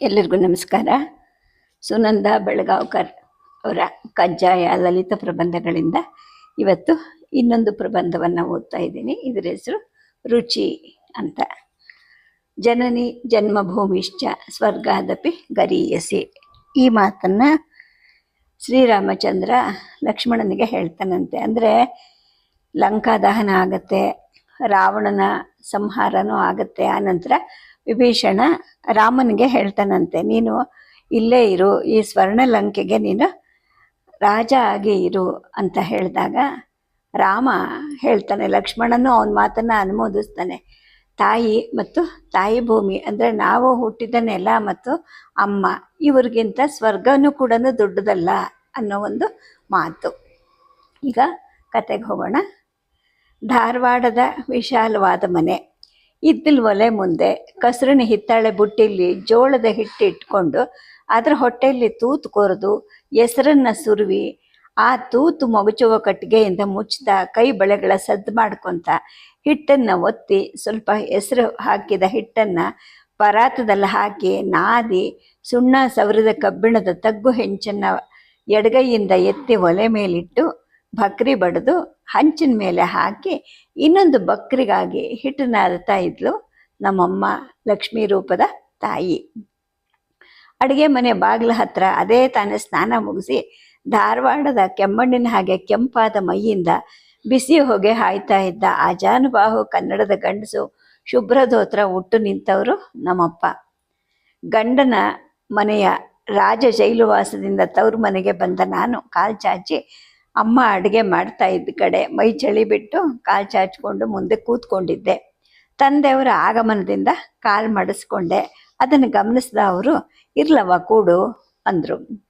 ಎಲ್ಲರಿಗೂ ನಮಸ್ಕಾರ. ಸುನಂದ ಬೆಳಗಾವ್ಕರ್ ಅವರ ಕಜ್ಜಾಯ ಲಲಿತ ಪ್ರಬಂಧಗಳಿಂದ ಇವತ್ತು ಇನ್ನೊಂದು ಪ್ರಬಂಧವನ್ನು ಓದ್ತಾ ಇದ್ದೀನಿ. ಇದರ ಹೆಸರು ರುಚಿ ಅಂತ. ಜನನಿ ಜನ್ಮಭೂಮಿಶ್ಚ ಸ್ವರ್ಗಾದಪಿ ಗರೀಯಸಿ. ಈ ಮಾತನ್ನು ಶ್ರೀರಾಮಚಂದ್ರ ಲಕ್ಷ್ಮಣನಿಗೆ ಹೇಳ್ತಾನಂತೆ. ಅಂದರೆ ಲಂಕಾ ದಹನ ಆಗತ್ತೆ, ರಾವಣನ ಸಂಹಾರನೂ ಆಗತ್ತೆ, ಆನಂತರ ವಿಭೀಷಣ ರಾಮನಿಗೆ ಹೇಳ್ತಾನಂತೆ, ನೀನು ಇಲ್ಲೇ ಇರು, ಈ ಸ್ವರ್ಣ ಲಂಕೆಗೆ ನೀನು ರಾಜ ಆಗಿ ಇರು ಅಂತ ಹೇಳಿದಾಗ ರಾಮ ಹೇಳ್ತಾನೆ, ಲಕ್ಷ್ಮಣನು ಅವನ ಮಾತನ್ನು ಅನುಮೋದಿಸ್ತಾನೆ. ತಾಯಿ ಮತ್ತು ತಾಯಿ ಭೂಮಿ, ಅಂದರೆ ನಾವು ಹುಟ್ಟಿದ ನೆಲ ಮತ್ತು ಅಮ್ಮ, ಇವ್ರಿಗಿಂತ ಸ್ವರ್ಗನೂ ಕೂಡ ದೊಡ್ಡದಲ್ಲ ಅನ್ನೋ ಒಂದು ಮಾತು. ಈಗ ಕತೆಗೆ ಹೋಗೋಣ. ಧಾರವಾಡದ ವಿಶಾಲವಾದ ಮನೆ. ಇದ್ದಿಲ್ ಒಲೆ ಮುಂದೆ, ಕಸರಿನ ಹಿತ್ತಾಳೆ ಬುಟ್ಟಿಲಿ ಜೋಳದ ಹಿಟ್ಟು ಇಟ್ಕೊಂಡು ಅದರ ಹೊಟ್ಟೆಯಲ್ಲಿ ತೂತು ಕೊರೆದು ಹೆಸರನ್ನ ಸುರುವಿ, ಆ ತೂತು ಮಗುಚುವ ಕಟ್ಟಿಗೆಯಿಂದ ಮುಚ್ಚಿದ ಕೈ ಬಳೆಗಳ ಸದ್ದು ಮಾಡ್ಕೊತ ಹಿಟ್ಟನ್ನು ಒತ್ತಿ ಸ್ವಲ್ಪ ಹೆಸರು ಹಾಕಿದ ಹಿಟ್ಟನ್ನು ಪರಾತದಲ್ಲಿ ಹಾಕಿ ನಾದಿ ಸುಣ್ಣ ಸವರಿದ ಕಬ್ಬಿಣದ ತಗ್ಗು ಹೆಂಚನ್ನು ಎಡಗೈಯಿಂದ ಎತ್ತಿ ಒಲೆ ಮೇಲಿಟ್ಟು ಭಕ್ರಿ ಬಡಿದು ಹಂಚಿನ ಮೇಲೆ ಹಾಕಿ ಇನ್ನೊಂದು ಬಕ್ರಿಗಾಗಿ ಹಿಟ್ಟು ಅರ್ತಾ ಇದ್ಲು ನಮ್ಮಮ್ಮ ಲಕ್ಷ್ಮೀ ರೂಪದ ತಾಯಿ. ಅಡುಗೆ ಮನೆ ಬಾಗಿಲ ಹತ್ರ ಅದೇ ತಾನೇ ಸ್ನಾನ ಮುಗಿಸಿ ಧಾರವಾಡದ ಕೆಮ್ಮಣ್ಣಿನ ಹಾಗೆ ಕೆಂಪಾದ ಮೈಯಿಂದ ಬಿಸಿ ಹೊಗೆ ಹಾಯ್ತಾ ಇದ್ದ ಅಜಾನುಬಾಹು ಕನ್ನಡದ ಗಂಡಸು ಶುಭ್ರ ಧೋತ್ರ ಉಟ್ಟು ನಿಂತವರು ನಮ್ಮಪ್ಪ. ಗಂಡನ ಮನೆಯ ರಾಜ ಜೈಲುವಾಸದಿಂದ ತವ್ರ ಮನೆಗೆ ಬಂದ ನಾನು ಕಾಲ್ ಚಾಚಿ ಅಮ್ಮ ಅಡುಗೆ ಮಾಡ್ತಾ ಇದ್ದ ಕಡೆ ಮೈ ಚಳಿ ಬಿಟ್ಟು ಕಾಲು ಚಾಚ್ಕೊಂಡು ಮುಂದೆ ಕೂತ್ಕೊಂಡಿದ್ದೆ. ತಂದೆಯವರ ಆಗಮನದಿಂದ ಕಾಲು ಮಡಿಸ್ಕೊಂಡೆ. ಅದನ್ನು ಗಮನಿಸಿದ ಅವರು ಇರ್ಲವ ಕೂಡು ಅಂದರು.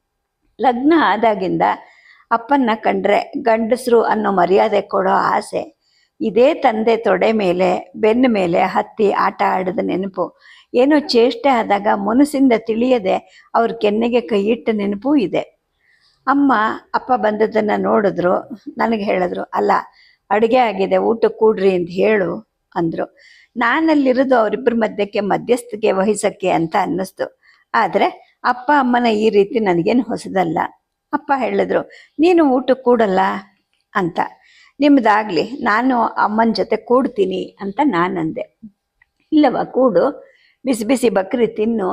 ಲಗ್ನ ಆದಾಗಿಂದ ಅಪ್ಪನ್ನ ಕಂಡ್ರೆ ಗಂಡಸರು ಅನ್ನೋ ಮರ್ಯಾದೆ ಕೊಡೋ ಆಸೆ. ಇದೇ ತಂದೆ ತೊಡೆ ಮೇಲೆ, ಬೆನ್ನ ಮೇಲೆ ಹತ್ತಿ ಆಟ ಆಡಿದ ನೆನಪು. ಏನೋ ಚೇಷ್ಟೆ ಆದಾಗ ಮನಸ್ಸಿಂದ ತಿಳಿಯದೆ ಅವ್ರ ಕೆನ್ನೆಗೆ ಕೈಯಿಟ್ಟ ನೆನಪೂ ಇದೆ. ಅಮ್ಮ, ಅಪ್ಪ ಬಂದದ್ದನ್ನು ನೋಡಿದ್ರು, ನನಗೆ ಹೇಳಿದ್ರು, ಅಲ್ಲ, ಅಡುಗೆ ಆಗಿದೆ, ಊಟ ಕೂಡ್ರಿ ಅಂತ ಹೇಳು ಅಂದರು. ನಾನಲ್ಲಿರೋದು ಅವರಿಬ್ಬರ ಮಧ್ಯಕ್ಕೆ, ಮಧ್ಯಸ್ಥಿಕೆ ವಹಿಸಕ್ಕೆ ಅಂತ ಅನ್ನಿಸ್ತು. ಆದರೆ ಅಪ್ಪ, ಅಮ್ಮನ ಈ ರೀತಿ ನನಗೇನು ಹೊಸದಲ್ಲ. ಅಪ್ಪ ಹೇಳಿದ್ರು, ನೀನು ಊಟ ಕೂಡಲ್ಲ ಅಂತ. ನಿಮ್ಮದಾಗಲಿ ನಾನು ಅಮ್ಮನ ಜೊತೆ ಕೂಡ್ತೀನಿ ಅಂತ ನಾನಂದೆ. ಇಲ್ಲವ ಕೂಡು, ಬಿಸಿ ಬಿಸಿ ಬಕ್ರಿ ತಿನ್ನು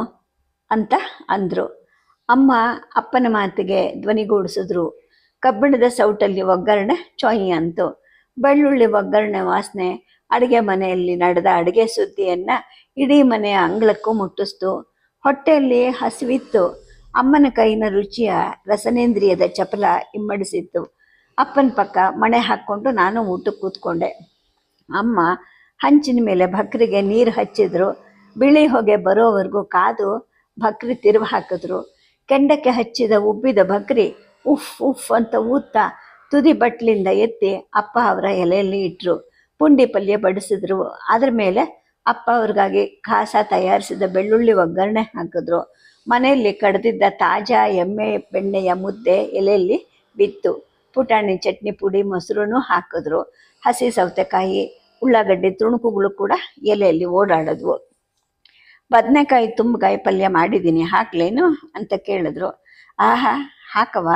ಅಂತ ಅಂದರು. ಅಮ್ಮ ಅಪ್ಪನ ಮಾತಿಗೆ ಧ್ವನಿಗೂಡಿಸಿದ್ರು. ಕಬ್ಬಿಣದ ಸೌಟಲ್ಲಿ ಒಗ್ಗರಣೆ ಚೊಯ್ ಅಂತು. ಬೆಳ್ಳುಳ್ಳಿ ಒಗ್ಗರಣೆ ವಾಸನೆ, ಅಡುಗೆ ಮನೆಯಲ್ಲಿ ನಡೆದ ಅಡುಗೆ ಸುದ್ದಿಯನ್ನು ಇಡೀ ಮನೆಯ ಅಂಗಳಕ್ಕೂ ಮುಟ್ಟಿಸ್ತು. ಹೊಟ್ಟೆಯಲ್ಲಿ ಹಸಿವಿತ್ತು. ಅಮ್ಮನ ಕೈನ ರುಚಿಯ ರಸನೇಂದ್ರಿಯದ ಚಪಲ ಇಮ್ಮಡಿಸಿತ್ತು. ಅಪ್ಪನ ಪಕ್ಕ ಮಣೆ ಹಾಕ್ಕೊಂಡು ನಾನು ಊಟಕ್ಕೆ ಕೂತ್ಕೊಂಡೆ. ಅಮ್ಮ ಹಂಚಿನ ಮೇಲೆ ಭಕ್ರಿಗೆ ನೀರು ಹಚ್ಚಿದ್ರು. ಬಿಳಿ ಹೊಗೆ ಬರೋವರೆಗೂ ಕಾದು ಭಕ್ರಿ ತಿರುವು ಹಾಕಿದ್ರು. ಕೆಂಡಕ್ಕೆ ಹಚ್ಚಿದ ಉಬ್ಬಿದ ಬಕ್ರಿ ಉಫ್ ಉಫ್ ಅಂತ ಊತ್ತ ತುದಿ ಬಟ್ಲಿಂದ ಎತ್ತಿ ಅಪ್ಪ ಅವರ ಎಲೆಯಲ್ಲಿ ಇಟ್ಟರು ಪುಂಡಿ ಪಲ್ಯ ಬಡಿಸಿದ್ರು. ಅದ್ರ ಮೇಲೆ ಅಪ್ಪ ಅವ್ರಿಗಾಗಿ ಕಾಸ ತಯಾರಿಸಿದ ಬೆಳ್ಳುಳ್ಳಿ ಒಗ್ಗರಣೆ ಹಾಕಿದ್ರು. ಮನೆಯಲ್ಲಿ ಕಡ್ದಿದ್ದ ತಾಜಾ ಎಮ್ಮೆ, ಬೆಣ್ಣೆಯ ಮುದ್ದೆ ಎಲೆಯಲ್ಲಿ ಬಿತ್ತು. ಪುಟಾಣಿ ಚಟ್ನಿ ಪುಡಿ ಮೊಸರು ಹಾಕಿದ್ರು. ಹಸಿ ಸೌತೆಕಾಯಿ, ಉಳ್ಳಾಗಡ್ಡಿ, ತುಣುಕುಗಳು ಕೂಡ ಎಲೆಯಲ್ಲಿ ಓಡಾಡಿದ್ವು. ಬದನೆಕಾಯಿ ತುಂಬಗಾಯಿ ಪಲ್ಯ ಮಾಡಿದ್ದೀನಿ, ಹಾಕ್ಲೇನು ಅಂತ ಕೇಳಿದ್ರು. ಆಹಾ ಹಾಕವ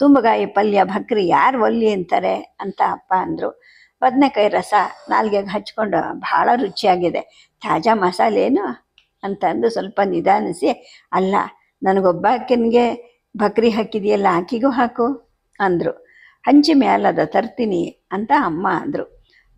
ತುಂಬಗಾಯಿ ಪಲ್ಯ ಭಕ್ರಿ ಯಾರು ಒಲ್ಲಿ ಅಂತಾರೆ ಅಂತ ಅಪ್ಪ ಅಂದರು. ಬದನೆಕಾಯಿ ರಸ ನಾಲ್ಗೆಗೆ ಹಚ್ಕೊಂಡು ಭಾಳ ರುಚಿಯಾಗಿದೆ. ತಾಜಾ ಮಸಾಲೆ ಏನು ಅಂತ ಅಂದು ಸ್ವಲ್ಪ ನಿಧಾನಿಸಿ, ಅಲ್ಲ, ನನಗೊಬ್ಬಾಕಿನಿಗೆ ಭಕ್ರಿ ಹಾಕಿದೆಯಲ್ಲ, ಆಕಿಗೂ ಹಾಕು ಅಂದರು. ಹಂಚಿ ಮ್ಯಾಲದ ತರ್ತೀನಿ ಅಂತ ಅಮ್ಮ ಅಂದರು.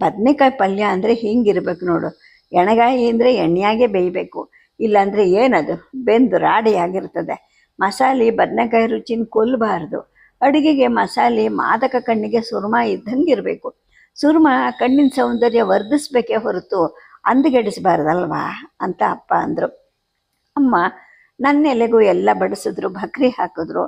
ಬದನೆಕಾಯಿ ಪಲ್ಯ ಅಂದರೆ ಹಿಂಗಿರ್ಬೇಕು ನೋಡು. ಎಣಗಾಯಿ ಅಂದರೆ ಎಣ್ಣೆಯಾಗೆ ಬೇಯಬೇಕು. ಇಲ್ಲಾಂದರೆ ಏನದು? ಬೆಂದು ರಾಡಿಯಾಗಿರ್ತದೆ ಮಸಾಲೆ ಬದನೆಕಾಯಿ ರುಚಿನ ಕೊಲ್ಲಬಾರ್ದು ಅಡುಗೆಗೆ ಮಸಾಲೆ ಮಾದಕ ಕಣ್ಣಿಗೆ ಸುರ್ಮ ಇದ್ದಂಗೆ ಇರಬೇಕು ಸುರ್ಮ ಕಣ್ಣಿನ ಸೌಂದರ್ಯ ವರ್ಧಿಸ್ಬೇಕೇ ಹೊರತು ಅಂದಗೆಡಿಸಬಾರ್ದಲ್ವಾ? ಅಂತ ಅಪ್ಪ ಅಂದರು. ಅಮ್ಮ ನನ್ನ ಎಲೆಗೂ ಎಲ್ಲ ಬಡಿಸಿದ್ರು, ಬಕ್ರಿ ಹಾಕಿದ್ರು.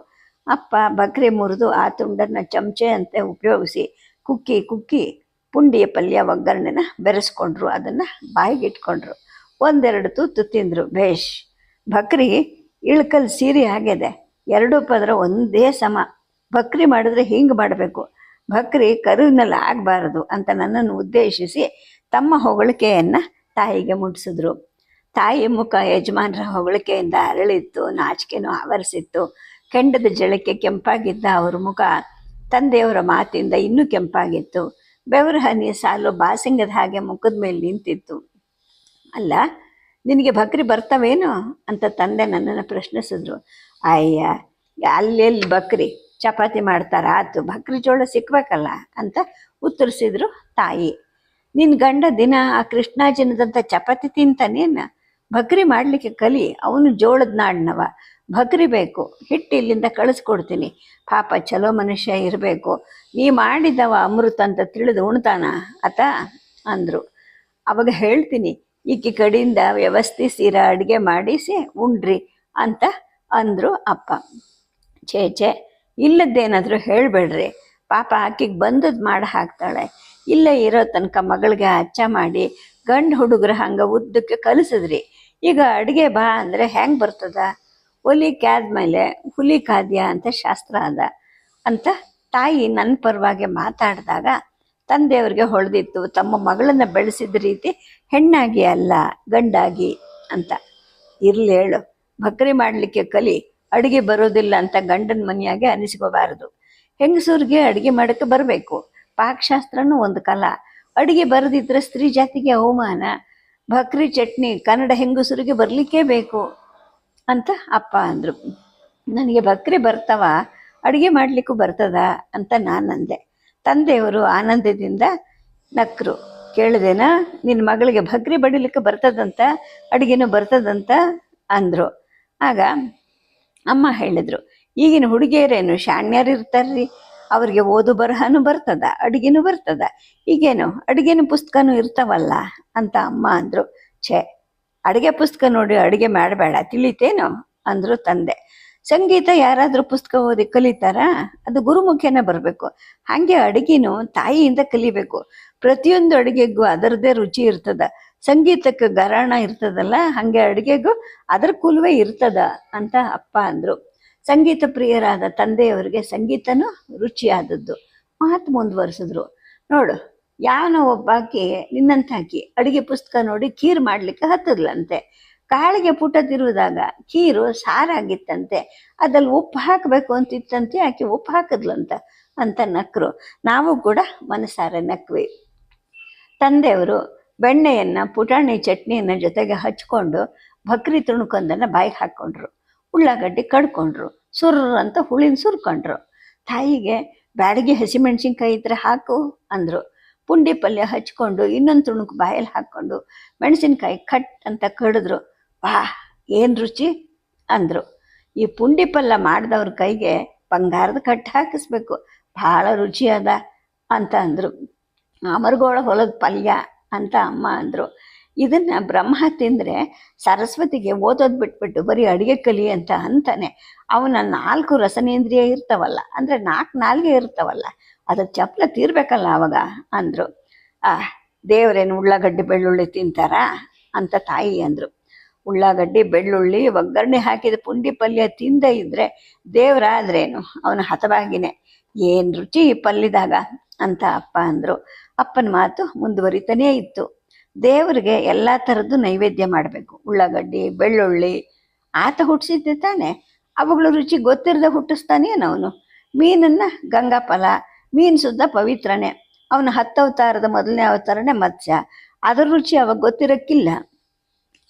ಅಪ್ಪ, ಬಕ್ರಿ ಮುರಿದು ಆ ತುಂಡನ್ನು ಚಮಚೆ ಅಂತ ಉಪಯೋಗಿಸಿ ಕುಕ್ಕಿ ಕುಕ್ಕಿ. ಪುಂಡಿಯ ಪಲ್ಯ ಒಗ್ಗರಣೆನ ಬೆರೆಸ್ಕೊಂಡ್ರು, ಅದನ್ನು ಬಾಯಿಗೆ ಇಟ್ಕೊಂಡ್ರು ಒಂದೆರಡು ತುತ್ತು ತಿಂದರು. ಭೇಷ್ ಬಕ್ರಿ ಇಳ್ಕಲ್ ಸೀರೆ ಆಗಿದೆ ಎರಡೂ ಪದರ ಒಂದೇ ಸಮ. ಬಕ್ರಿ ಮಾಡಿದ್ರೆ ಹಿಂಗೆ ಮಾಡಬೇಕು. ಭಕ್ರಿ ಕರುವಿನಲ್ಲಿ ಆಗಬಾರದು ಅಂತ ನನ್ನನ್ನು ಉದ್ದೇಶಿಸಿ ತಮ್ಮ ಹೊಗಳಿಕೆಯನ್ನು ತಾಯಿಗೆ ಮುಟ್ಟಿಸಿದ್ರು. ತಾಯಿ ಮುಖ ಯಜಮಾನರ ಹೊಗಳಿಕೆಯಿಂದ ಅರಳಿತ್ತು, ನಾಚಿಕೆನೂ ಆವರಿಸಿತ್ತು. ಕೆಂಡದ ಜಳಕ್ಕೆ ಕೆಂಪಾಗಿದ್ದ ಅವ್ರ ಮುಖ ತಂದೆಯವರ ಮಾತಿಂದ ಇನ್ನೂ ಕೆಂಪಾಗಿತ್ತು. ಬೆವರು ಹನಿಯ ಸಾಲು ಬಾಸಿಂಗದ ಹಾಗೆ ಮುಖದ ಮೇಲೆ ನಿಂತಿತ್ತು. ಅಲ್ಲ, ನಿನಗೆ ಬಕ್ರಿ ಬರ್ತವೇನು? ಅಂತ ತಂದೆ ನನ್ನನ್ನು ಪ್ರಶ್ನಿಸಿದ್ರು. ಅಯ್ಯ, ಅಲ್ಲೆಲ್ಲಿ ಬಕ್ರಿ ಚಪಾತಿ ಮಾಡ್ತಾರ, ಆತು ಬಕ್ರಿ ಜೋಳ ಸಿಕ್ಬೇಕಲ್ಲ ಅಂತ ಉತ್ತರಿಸಿದ್ರು ತಾಯಿ. ನಿನ್ನ ಗಂಡ ದಿನ ಆ ಕೃಷ್ಣಾಜಿನದಂಥ ಚಪಾತಿ ತಿಂತಾನೇನ? ಬಕ್ರಿ ಮಾಡಲಿಕ್ಕೆ ಕಲಿ, ಅವನು ಜೋಳದ ನಾಡ್ನವ. ಭಕ್ರಿ ಬೇಕು ಹಿಟ್ಟು ಇಲ್ಲಿಂದ ಕಳಿಸ್ಕೊಡ್ತೀನಿ. ಪಾಪ ಚಲೋ ಮನುಷ್ಯ ಇರಬೇಕು. ನೀ ಮಾಡಿದವ ಅಮೃತ ಅಂತ ತಿಳಿದು ಉಣ್ತಾನ? ಆತ ಅಂದರು. ಅವಾಗ ಹೇಳ್ತೀನಿ, ಈಕೆ ಕಡೆಯಿಂದ ವ್ಯವಸ್ಥೆ ಸೀರ ಅಡುಗೆ ಮಾಡಿಸಿ ಉಂಡ್ರಿ ಅಂತ ಅಂದರು ಅಪ್ಪ. ಛೇ ಛೇ, ಇಲ್ಲದ್ದೇನಾದರೂ ಹೇಳಬೇಡ್ರಿ. ಪಾಪ ಆಕೆಗೆ ಬಂದದ್ದು ಮಾಡಿ ಹಾಕ್ತಾಳೆ. ಇಲ್ಲೇ ಇರೋ ತನಕ ಮಗಳಿಗೆ ಅಚ್ಚ ಮಾಡಿ, ಗಂಡು ಹುಡುಗರು ಹಂಗೆ ಉದ್ದಕ್ಕೆ ಕಲಿಸಿದ್ರಿ. ಈಗ ಅಡುಗೆ ಬಾ ಅಂದರೆ ಹೆಂಗೆ ಬರ್ತದ? ಒಲಿ ಕಾದ್ಮೇಲೆ ಹುಲಿ ಕಾದ್ಯ ಅಂತ ಶಾಸ್ತ್ರ ಅದ ಅಂತ ತಾಯಿ ನನ್ನ ಪರವಾಗಿ ಮಾತಾಡಿದಾಗ ತಂದೆಯವ್ರಿಗೆ ಹೊಳೆದಿತ್ತು. ತಮ್ಮ ಮಗಳನ್ನು ಬೆಳೆಸಿದ ರೀತಿ ಹೆಣ್ಣಾಗಿ ಅಲ್ಲ, ಗಂಡಾಗಿ ಅಂತ. ಇರ್ಲಿ ಹೇಳು, ಭಕ್ರಿ ಮಾಡಲಿಕ್ಕೆ ಕಲಿ ಅಡುಗೆ ಬರೋದಿಲ್ಲ ಅಂತ ಗಂಡನ ಮನೆಯಾಗೆ ಅನಿಸ್ಕೋಬಾರದು. ಹೆಂಗಸೂರಿಗೆ ಅಡುಗೆ ಮಾಡೋಕ್ಕೆ ಬರಬೇಕು. ಪಾಕಶಾಸ್ತ್ರನೂ ಒಂದು ಕಲ. ಅಡುಗೆ ಬರದಿದ್ರೆ ಸ್ತ್ರೀ ಜಾತಿಗೆ ಅವಮಾನ. ಭಕ್ರಿ ಚಟ್ನಿ ಕನ್ನಡ ಹೆಂಗಸರಿಗೆ ಬರಲಿಕ್ಕೇ ಬೇಕು. ಅಂತ ಅಪ್ಪ ಅಂದರು. ನನಗೆ ಬಕ್ರಿ ಬರ್ತವ, ಅಡುಗೆ ಮಾಡಲಿಕ್ಕೂ ಬರ್ತದ ಅಂತ ನಾನು ಅಂದೆ. ತಂದೆಯವರು ಆನಂದದಿಂದ ನಕ್ಕರು ಕೇಳಿದೆನಾ ನಿನ್ನ ಮಗಳಿಗೆ ಬಕ್ರಿ ಬಡಿಲಿಕ್ಕೆ ಬರ್ತದಂತ, ಅಡುಗೆನೂ ಬರ್ತದಂತ ಅಂದರು. ಆಗ ಅಮ್ಮ ಹೇಳಿದರು, ಈಗಿನ ಹುಡುಗಿಯರೇನು ಶಾಣ್ಯರು ಇರ್ತಾರ್ರಿ, ಅವ್ರಿಗೆ ಓದು ಬರಹನೂ ಬರ್ತದ, ಅಡುಗೆನೂ ಬರ್ತದ, ಈಗೇನು ಅಡುಗೆನೂ ಪುಸ್ತಕನೂ ಇರ್ತಾವಲ್ಲ ಅಂತ ಅಮ್ಮ ಅಂದರು. ಛೇ ಅಡುಗೆ ಪುಸ್ತಕ ನೋಡಿ ಅಡುಗೆ ಮಾಡಬೇಡ, ತಿಳಿತೇನು? ಅಂದರು ತಂದೆ. ಸಂಗೀತ ಯಾರಾದರೂ ಪುಸ್ತಕ ಓದಿ ಕಲಿತಾರಾ? ಅದು ಗುರುಮುಖೇನ ಬರಬೇಕು. ಹಾಗೆ ಅಡುಗೆನೂ ತಾಯಿಯಿಂದ ಕಲಿಬೇಕು. ಪ್ರತಿಯೊಂದು ಅಡುಗೆಗೂ ಅದರದೇ ರುಚಿ ಇರ್ತದ. ಸಂಗೀತಕ್ಕೆ ಗರಾಣ ಇರ್ತದಲ್ಲ, ಹಾಗೆ ಅಡುಗೆಗೂ ಅದರ ಕುಲುವೆ ಇರ್ತದ ಅಂತ ಅಪ್ಪ ಅಂದರು. ಸಂಗೀತ ಪ್ರಿಯರಾದ ತಂದೆಯವರಿಗೆ ಸಂಗೀತನೂ ರುಚಿಯಾದದ್ದು. ಮಾತು ಮುಂದುವರಿಸಿದ್ರು ನೋಡು ಯಾವನೋ ಒಬ್ಬಾಕಿ ನಿನ್ನಂತಾಕಿ ಅಡುಗೆ ಪುಸ್ತಕ ನೋಡಿ ಖೀರ್ ಮಾಡ್ಲಿಕ್ಕೆ ಹತ್ತದ್ಲಂತೆ. ಕಾಳಿಗೆ ಪುಟ ತಿರುವುದಾಗ ಖೀರು ಸಾರಾಗಿತ್ತಂತೆ. ಅದ್ರಲ್ಲಿ ಉಪ್ಪು ಹಾಕಬೇಕು ಅಂತಿತ್ತಂತೆ ಆಕೆ ಉಪ್ಪು ಹಾಕಿದ್ಲಂತ ಅಂತ ನಕ್ರು. ನಾವು ಕೂಡ ಮನಸಾರೆ ನಕ್ವಿ. ತಂದೆಯವರು ಬೆಣ್ಣೆಯನ್ನು, ಪುಟಾಣಿ ಚಟ್ನಿಯನ್ನು ಜೊತೆಗೆ ಹಚ್ಕೊಂಡು ಬಕ್ರಿ ತುಣುಕೊಂದನ್ನು ಬಾಯಿಗೆ ಹಾಕ್ಕೊಂಡ್ರು. ಉಳ್ಳಾಗಡ್ಡಿ ಕಡ್ಕೊಂಡ್ರು. ಸುರ್ರ ಅಂತ ಹುಳಿನ ಸುರ್ಕೊಂಡ್ರು. ತಾಯಿಗೆ ಬ್ಯಾಡಗಿ ಹಸಿಮೆಣ್ಸಿನ್ಕಾಯಿ ಇದ್ರೆ ಹಾಕು ಅಂದರು. ಪುಂಡಿ ಪಲ್ಯ ಹಚ್ಕೊಂಡು, ಇನ್ನೊಂದು ತುಣುಕು ಬಾಯಲ್ಲಿ ಹಾಕ್ಕೊಂಡು ಮೆಣಸಿನ್ಕಾಯಿ ಕಟ್ ಅಂತ ಕಡಿದ್ರು. ವಾ, ಏನು ರುಚಿ? ಅಂದರು. ಈ ಪುಂಡಿ ಪಲ್ಯ ಮಾಡಿದವ್ರ ಕೈಗೆ ಬಂಗಾರದ ಕಟ್ ಹಾಕಿಸ್ಬೇಕು. ಭಾಳ ರುಚಿಯಾದ ಅಂತ ಅಂದರು. ಅಮರಗೋಳ ಹೊಲದ ಪಲ್ಯ ಅಂತ ಅಮ್ಮ ಅಂದರು. ಇದನ್ನು ಬ್ರಹ್ಮ ತಿಂದರೆ ಸರಸ್ವತಿಗೆ ಓದೋದು ಬಿಟ್ಬಿಟ್ಟು ಬರೀ ಅಡುಗೆ ಕಲಿ ಅಂತ ಅಂತಾನೆ. ಅವನ ನಾಲ್ಕು ರಸನೇಂದ್ರಿಯ ಇರ್ತಾವಲ್ಲ, ಅಂದರೆ ನಾಲ್ಕು ನಾಲ್ಗೆ ಇರ್ತಾವಲ್ಲ, ಅದ್ರ ಚಪ್ಪಲ ತೀರ್ಬೇಕಲ್ಲ ಅವಾಗ ಅಂದರು. ಆ, ದೇವರೇನು ಉಳ್ಳಾಗಡ್ಡಿ ಬೆಳ್ಳುಳ್ಳಿ ತಿಂತಾರಾ ಅಂತ ತಾಯಿ ಅಂದರು. ಉಳ್ಳಾಗಡ್ಡಿ, ಬೆಳ್ಳುಳ್ಳಿ, ಒಗ್ಗರಣೆ ಹಾಕಿದ ಪುಂಡಿ ಪಲ್ಯ ತಿಂದ ಇದ್ರೆ ದೇವರಾದ್ರೇನು? ಅವನ ಹತವಾಗಿನೇ, ಏನು ರುಚಿ ಪಲ್ಯದಾಗ? ಅಂತ ಅಪ್ಪ ಅಂದರು. ಅಪ್ಪನ ಮಾತು ಮುಂದುವರಿತಾನೇ ಇತ್ತು. ದೇವರಿಗೆ ಎಲ್ಲ ಥರದ್ದು ನೈವೇದ್ಯ ಮಾಡಬೇಕು. ಉಳ್ಳಾಗಡ್ಡಿ, ಬೆಳ್ಳುಳ್ಳಿ, ಆತ ಹುಟ್ಟಿಸಿದ್ದೆ ತಾನೆ. ಅವುಗಳ ರುಚಿ ಗೊತ್ತಿರದೆ ಹುಟ್ಟಿಸ್ತಾನೇನು ಅವನು? ಮೀನನ್ನು ಗಂಗಾಫಲ ಮೀನು ಸುದ್ದ ಪವಿತ್ರನೇ. ಅವನ ಹತ್ತವತಾರದ ಮೊದಲನೇ ಅವತಾರನೇ ಮತ್ಸ್ಯ. ಅದರ ರುಚಿ ಅವಾಗ ಗೊತ್ತಿರೋಕ್ಕಿಲ್ಲ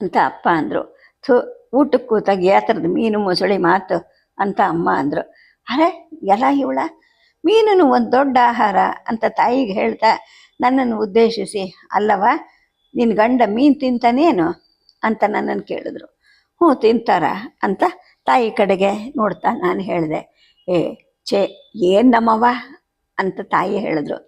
ಅಂತ ಅಪ್ಪ ಅಂದರು. ಥು, ಊಟಕ್ಕೆ ಕೂತಾಗ ಯಾವ ಥರದ ಮೀನು ಮೊಸಳಿ ಮಾತು ಅಂತ ಅಮ್ಮ ಅಂದರು. ಅರೆ, ಎಲ್ಲ ಇವಳ? ಮೀನನ್ನು ಒಂದು ದೊಡ್ಡ ಆಹಾರ ಅಂತ ತಾಯಿಗೆ ಹೇಳ್ತಾ ನನ್ನನ್ನು ಉದ್ದೇಶಿಸಿ, ಅಲ್ಲವ? ನಿನ್ನ ಗಂಡ ಮೀನು ತಿಂತಾನೇನು ಅಂತ ನನ್ನನ್ನು ಕೇಳಿದ್ರು. ಹ್ಞೂ, ತಿಂತಾರ ಅಂತ ತಾಯಿ ಕಡೆಗೆ ನೋಡ್ತಾ ನಾನು ಹೇಳಿದೆ. ಏ, ಛೇ, ಏನು ನಮ್ಮವ್ವ ಅಂತ ತಾಯಿ ಹೇಳಿದ್ರು.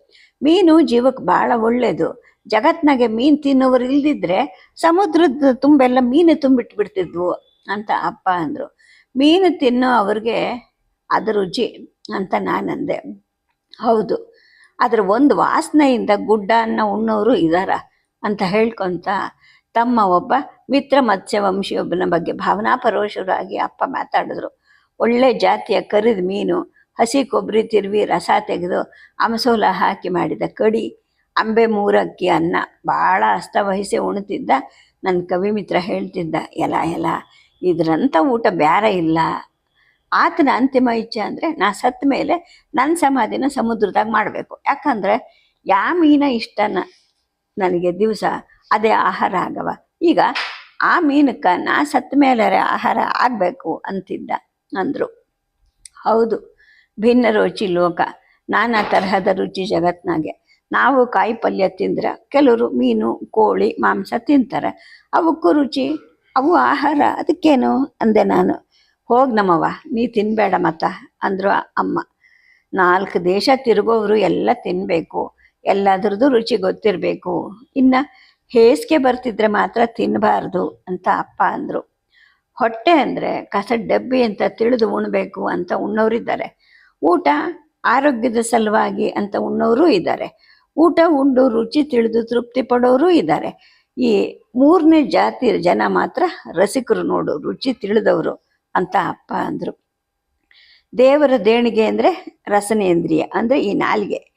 ಮೀನು ಜೀವಕ್ಕೆ ಭಾಳ ಒಳ್ಳೆಯದು ಜಗತ್ನಾಗೆ ಮೀನು ತಿನ್ನೋರು ಇಲ್ದಿದ್ರೆ ಸಮುದ್ರದ ತುಂಬೆಲ್ಲ ಮೀನು ತುಂಬಿಟ್ಟು ಬಿಡ್ತಿದ್ವು ಅಂತ ಅಪ್ಪ ಅಂದರು. ಮೀನು ತಿನ್ನೋ ಅವ್ರಿಗೆ ಅದು ರುಚಿ ಅಂತ ನಾನಂದೆ ಹೌದು, ಅದರ ಒಂದು ವಾಸನೆಯಿಂದ ಗುಡ್ಡ ಗುಡ್ಡನ್ನ ಉಣ್ಣೋರು ಇದಾರ. ಅಂತ ಹೇಳ್ಕೊಂತ ತಮ್ಮ ಒಬ್ಬ ಮಿತ್ರ ಮತ್ಸ್ಯವಂಶಿಯೊಬ್ಬನ ಬಗ್ಗೆ ಭಾವನಾಪರೋಶರಾಗಿ ಅಪ್ಪ ಮಾತಾಡಿದ್ರು. ಒಳ್ಳೆ ಜಾತಿಯ ಕರಿದ ಮೀನು, ಹಸಿ ಕೊಬ್ಬರಿ, ತಿರುವಿ, ರಸ ತೆಗೆದು ಅಮಸೋಲ ಹಾಕಿ ಮಾಡಿದ ಕಡಿ, ಅಂಬೆ ಮೂರಕ್ಕಿ ಅನ್ನ ಭಾಳ ಅಸ್ತವಹಿಸಿ ಉಣ್ತಿದ್ದ. ನನ್ನ ಕವಿ ಮಿತ್ರ ಹೇಳ್ತಿದ್ದ ಎಲ ಎಲ ಇದ್ರಂಥ ಊಟ ಬೇರೆ ಇಲ್ಲ. ಆತನ ಅಂತಿಮ ಇಚ್ಛೆ ಅಂದರೆ ನಾ ಸತ್ತ ಮೇಲೆ ನನ್ನ ಸಮಾಧಿನ ಸಮುದ್ರದಾಗ ಮಾಡಬೇಕು. ಯಾಕಂದರೆ ಯಾ ಮೀನ ಇಷ್ಟನ ನನಗೆ ದಿವಸ ಅದೇ ಆಹಾರ ಆಗವ. ಈಗ ಆ ಮೀನಕ್ಕೆ ನಾ ಸತ್ತ ಮೇಲೆ ಆಹಾರ ಆಗಬೇಕು ಅಂತಿದ್ದ ಅಂದರು. ಹೌದು, ಭಿನ್ನ ರುಚಿ ಲೋಕ, ನಾನಾ ತರಹದ ರುಚಿ ಜಗತ್ನಾಗೆ. ನಾವು ಕಾಯಿ ಪಲ್ಯ ತಿಂದ್ರೆ ಕೆಲವರು ಮೀನು, ಕೋಳಿ, ಮಾಂಸ ತಿಂತಾರೆ. ಅವಕ್ಕೂ ರುಚಿ, ಅವು ಆಹಾರ, ಅದಕ್ಕೇನು ಅಂದೆ ನಾನು. ಹೋಗ್ ನಮ್ಮವ್ವ, ನೀ ತಿನ್ಬೇಡ ಮತ್ತ ಅಂದ್ರು ಅಮ್ಮ. ನಾಲ್ಕು ದೇಶ ತಿರುಗೋರು ಎಲ್ಲ ತಿನ್ನಬೇಕು ಎಲ್ಲದ್ರದ್ದು ರುಚಿ ಗೊತ್ತಿರಬೇಕು. ಇನ್ನು ಹೇಸಿಗೆ ಬರ್ತಿದ್ರೆ ಮಾತ್ರ ತಿನ್ನಬಾರ್ದು ಅಂತ ಅಪ್ಪ ಅಂದರು. ಹೊಟ್ಟೆ ಅಂದರೆ ಕಸ ಡಬ್ಬಿ ಅಂತ ತಿಳಿದು ಉಣ್ಬೇಕು ಅಂತ ಉಣ್ಣೋರಿದ್ದಾರೆ. ಊಟ ಆರೋಗ್ಯದ ಸಲುವಾಗಿ ಅಂತ ಉಣ್ಣೋರು ಇದ್ದಾರೆ. ಊಟ ಉಂಡು ರುಚಿ ತಿಳಿದು ತೃಪ್ತಿ ಪಡೋರು ಇದ್ದಾರೆ. ಈ ಮೂರನೇ ಜಾತಿ ಜನ ಮಾತ್ರ ರಸಿಕರು ನೋಡು ರುಚಿ ತಿಳಿದವರು ಅಂತ ಅಪ್ಪ ಅಂದರು. ದೇವರ ದೇಣಿಗೆ ಅಂದರೆ ರಸನೇಂದ್ರಿಯ ಅಂದರೆ ಈ ನಾಲಿಗೆ.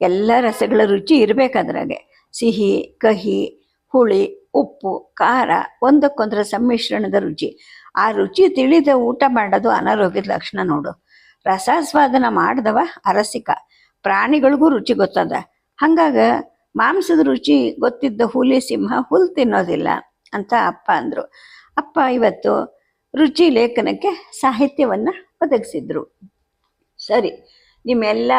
ಎಲ್ಲ ರಸಗಳ ರುಚಿ ಇರಬೇಕಾದ್ರಾಗೆ ಸಿಹಿ, ಕಹಿ, ಹುಳಿ, ಉಪ್ಪು, ಖಾರ ಒಂದಕ್ಕೊಂದರ ಸಮ್ಮಿಶ್ರಣದ ರುಚಿ. ಆ ರುಚಿ ತಿಳಿದ ಊಟ ಮಾಡೋದು ಅನಾರೋಗ್ಯದ ಲಕ್ಷಣ ನೋಡು. ರಸಾಸ್ವಾದನ ಮಾಡಿದವ ಅರಸಿಕ. ಪ್ರಾಣಿಗಳಿಗೂ ರುಚಿ ಗೊತ್ತದ. ಹಂಗಾಗ ಮಾಂಸದ ರುಚಿ ಗೊತ್ತಿದ್ದ ಹುಲಿ, ಸಿಂಹ ಹುಲ್ ತಿನ್ನೋದಿಲ್ಲ ಅಂತ ಅಪ್ಪ ಅಂದರು. ಅಪ್ಪ ಇವತ್ತು ರುಚಿ ಲೇಖನಕ್ಕೆ ಸಾಹಿತ್ಯವನ್ನು ಒದಗಿಸಿದ್ರು. ಸರಿ. ನಿಮ್ಮೆಲ್ಲ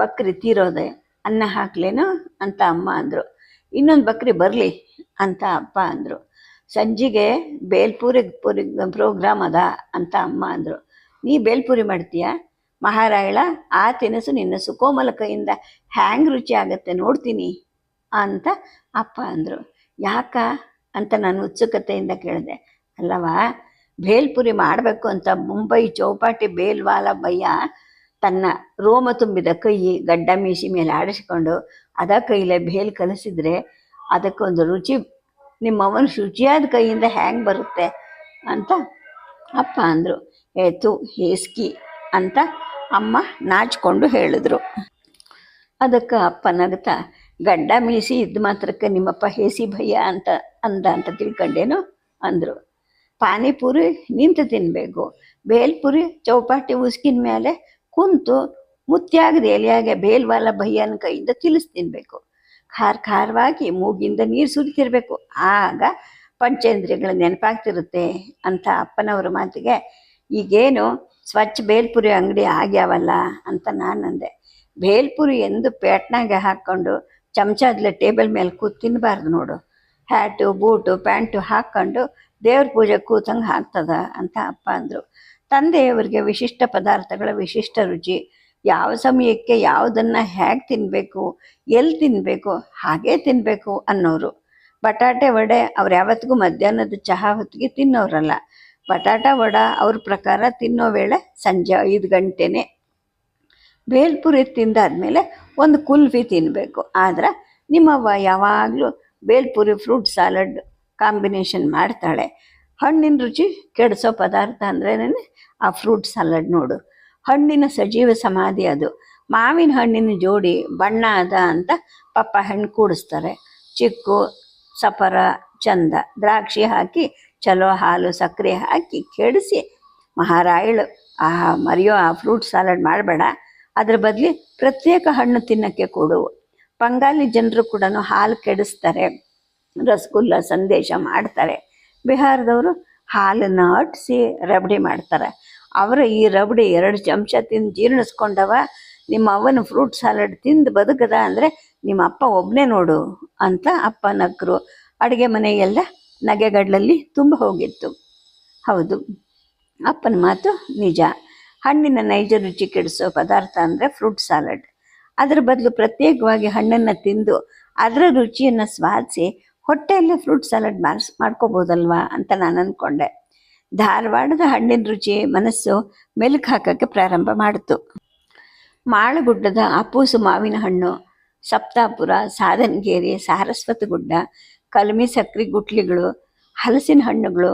ಬಕ್ರಿ ತೀರೋದೆ, ಅನ್ನ ಹಾಕ್ಲೇನು ಅಂತ ಅಮ್ಮ ಅಂದರು. ಇನ್ನೊಂದು ಬಕ್ರಿ ಬರಲಿ ಅಂತ ಅಪ್ಪ ಅಂದರು. ಸಂಜೆಗೆ ಬೇಲ್ಪುರಿ ಪುರಿ ಪ್ರೋಗ್ರಾಮ್ ಅದ ಅಂತ ಅಮ್ಮ ಅಂದರು. ನೀ ಬೇಲ್ಪುರಿ ಮಾಡ್ತೀಯಾ? ಮಹಾರಾಯಳ, ಆ ತಿನಸು ನಿನ್ನ ಸುಕೋಮಲ ಕೈಯಿಂದ ಹ್ಯಾಂಗ್ ರುಚಿ ಆಗತ್ತೆ ನೋಡ್ತೀನಿ ಅಂತ ಅಪ್ಪ ಅಂದರು. ಯಾಕ ಅಂತ ನಾನು ಉತ್ಸುಕತೆಯಿಂದ ಕೇಳಿದೆ. ಅಲ್ಲವಾ ಭೇಲ್ಪುರಿ ಮಾಡಬೇಕು ಅಂತ ಮುಂಬೈ ಚೌಪಾಟಿ ಬೇಲ್ವಾಲ ಬಯ್ಯ ತನ್ನ ರೋಮ ತುಂಬಿದ ಕೈ ಗಡ್ಡ ಮೀಸಿ ಮೇಲೆ ಆಡಿಸಿಕೊಂಡು ಅದ ಕೈಲೇ ಬೇಲ್ ಕಲಿಸಿದ್ರೆ ಅದಕ್ಕೊಂದು ರುಚಿ ನಿಮ್ಮವನ ಶುಚಿಯಾದ ಕೈಯಿಂದ ಹ್ಯಾಂಗ್ ಬರುತ್ತೆ ಅಂತ ಅಪ್ಪ ಅಂದರು. ಏತು ಹೇಸ್ಕಿ ಅಂತ ಅಮ್ಮ ನಾಚ್ಕೊಂಡು ಹೇಳಿದ್ರು. ಅದಕ್ಕೆ ಅಪ್ಪ ನಗ್ತಾ, ಗಡ್ಡ ಮೀಸಿ ಇದ್ದ ಮಾತ್ರಕ್ಕೆ ನಿಮ್ಮಪ್ಪ ಹೇಸಿ ಭಯ್ಯ ಅಂತ ಅಂದ ಅಂತ ತಿಳ್ಕೊಂಡೇನು ಅಂದರು. ಪಾನಿಪುರಿ ನಿಂತು ತಿನ್ನಬೇಕು ಬೇಲ್ಪುರಿ, ಚೌಪಾಟಿ, ಉಸ್ಕಿನ ಮೇಲೆ ಕುಂತು ಮುತ್ಯಾಗದ ಎಲೆಯಾಗೆ ಬೇಲ್ವಾಲ ಭಯ್ಯನ ಕೈಯಿಂದ ತಿಲಿಸ್ ತಿನ್ಬೇಕು. ಖಾರ ಖಾರವಾಗಿ ಮೂಗಿಂದ ನೀರು ಸುರಿತಿರ್ಬೇಕು. ಆಗ ಪಂಚೇಂದ್ರಿಯಗಳ ನೆನಪಾಗ್ತಿರುತ್ತೆ ಅಂತ ಅಪ್ಪನವ್ರ ಮಾತಿಗೆ, ಈಗೇನು ಸ್ವಚ್ಛ ಬೇಲ್ಪುರಿ ಅಂಗಡಿ ಆಗ್ಯಾವಲ್ಲ ಅಂತ ನಾನು ಅಂದೆ. ಬೇಲ್ಪುರಿ ಎಂದು ಪೇಟ್ನಾಗೆ ಹಾಕ್ಕೊಂಡು ಚಮಚದಲ್ಲೇ ಟೇಬಲ್ ಮೇಲೆ ಕೂತು ತಿನ್ನಬಾರ್ದು ನೋಡು. ಹ್ಯಾಟು, ಬೂಟು, ಪ್ಯಾಂಟು ಹಾಕ್ಕೊಂಡು ದೇವ್ರ ಪೂಜೆ ಕೂತಂಗೆ ಹಾಕ್ತದ ಅಂತ ಅಪ್ಪ ಅಂದರು. ತಂದೆಯವರಿಗೆ ವಿಶಿಷ್ಟ ಪದಾರ್ಥಗಳ ವಿಶಿಷ್ಟ ರುಚಿ, ಯಾವ ಸಮಯಕ್ಕೆ ಯಾವುದನ್ನು ಹೇಗೆ ತಿನ್ನಬೇಕು ಎಲ್ಲಿ ತಿನ್ನಬೇಕು ಹಾಗೇ ತಿನ್ನಬೇಕು ಅನ್ನೋರು. ಬಟಾಟೆ ವಡೆ ಅವ್ರು ಯಾವತ್ತಿಗೂ ಮಧ್ಯಾಹ್ನದ ಚಹಾ ಹೊತ್ತಿಗೆ ತಿನ್ನೋರಲ್ಲ. ಬಟಾಟ ವಡ ಅವ್ರ ಪ್ರಕಾರ ತಿನ್ನೋ ವೇಳೆ ಸಂಜೆ ಐದು ಗಂಟೆನೇ. ಬೇಲ್ಪುರಿ ತಿಂದಾದ್ಮೇಲೆ ಒಂದು ಕುಲ್ಫಿ ತಿನ್ನಬೇಕು ಆದ್ರೆ ನಿಮ್ಮವ್ವ ಯಾವಾಗಲೂ ಬೇಲ್ಪುರಿ ಫ್ರೂಟ್ ಸಾಲಡ್ ಕಾಂಬಿನೇಷನ್ ಮಾಡ್ತಾಳೆ. ಹಣ್ಣಿನ ರುಚಿ ಕೆಡಿಸೋ ಪದಾರ್ಥ ಅಂದ್ರೇನೆ ಆ ಫ್ರೂಟ್ ಸಲಾಡ್ ನೋಡು. ಹಣ್ಣಿನ ಸಜೀವ ಸಮಾಧಿ ಅದು. ಮಾವಿನ ಹಣ್ಣಿನ ಜೋಡಿ ಬಣ್ಣ ಅದ ಅಂತ ಪಪ್ಪ ಹಣ್ಣು ಕೂಡಿಸ್ತಾರೆ. ಚಿಕ್ಕು, ಸಪರ, ಚಂದ ದ್ರಾಕ್ಷಿ ಹಾಕಿ, ಚಲೋ ಹಾಲು ಸಕ್ಕರೆ ಹಾಕಿ ಕೆಡಿಸಿ ಮಹಾರಾಯಳು ಆ ಮರಿಯೋ ಆ ಫ್ರೂಟ್ ಸಾಲಡ್ ಮಾಡಬೇಡ. ಅದ್ರ ಬದಲಿ ಪ್ರತ್ಯೇಕ ಹಣ್ಣು ತಿನ್ನಕ್ಕೆ ಕೊಡು. ಬಂಗಾಲಿ ಜನರು ಕೂಡ ಹಾಲು ಕೆಡಿಸ್ತಾರೆ. ರಸಗುಲ್ಲ ಸಂದೇಶ ಮಾಡ್ತಾರೆ. ಬಿಹಾರದವರು ಹಾಲನ್ನು ಅಟ್ಟಿಸಿ ರಬಡಿ ಮಾಡ್ತಾರೆ. ಅವರ ಈ ರಬಡಿ ಎರಡು ಚಮಚ ತಿಂದು ಜೀರ್ಣಿಸ್ಕೊಂಡವ, ನಿಮ್ಮ ಅವನ ಫ್ರೂಟ್ ಸಾಲಡ್ ತಿಂದು ಬದುಕದ ಅಂದರೆ ನಿಮ್ಮ ಅಪ್ಪ ಒಬ್ಬನೇ ನೋಡು ಅಂತ ಅಪ್ಪ ನಕ್ಕರು ಅಡುಗೆ ಮನೆಯೆಲ್ಲ ನಗೆಗಡಲಲ್ಲಿ ತುಂಬ ಹೋಗಿತ್ತು. ಹೌದು, ಅಪ್ಪನ ಮಾತು ನಿಜ. ಹಣ್ಣಿನ ನೈಜ ರುಚಿ ಕೆಡಿಸೋ ಪದಾರ್ಥ ಅಂದರೆ ಫ್ರೂಟ್ ಸಾಲಡ್. ಅದರ ಬದಲು ಪ್ರತ್ಯೇಕವಾಗಿ ಹಣ್ಣನ್ನು ತಿಂದು ಅದರ ರುಚಿಯನ್ನು ಸ್ವಾದಿಸಿ ಹೊಟ್ಟೆಯಲ್ಲೇ ಫ್ರೂಟ್ ಸಲಾಡ್ ಮಾರ್ಸ್, ಮಾಡ್ಕೋಬೋದಲ್ವಾ ಅಂತ ನಾನು ಅಂದ್ಕೊಂಡೆ ಧಾರವಾಡದ ಹಣ್ಣಿನ ರುಚಿ ಮನಸ್ಸು ಮೆಲುಕು ಹಾಕೋಕ್ಕೆ ಪ್ರಾರಂಭ ಮಾಡಿತು. ಮಾಳಗುಡ್ಡದ ಅಪ್ಪೂಸು ಮಾವಿನ ಹಣ್ಣು, ಸಪ್ತಾಪುರ, ಸಾಧನಗೇರಿ, ಸಾರಸ್ವತ ಗುಡ್ಡ, ಕಲ್ಮಿ ಸಕ್ರೆ ಗುಟ್ಲಿಗಳು, ಹಲಸಿನ ಹಣ್ಣುಗಳು,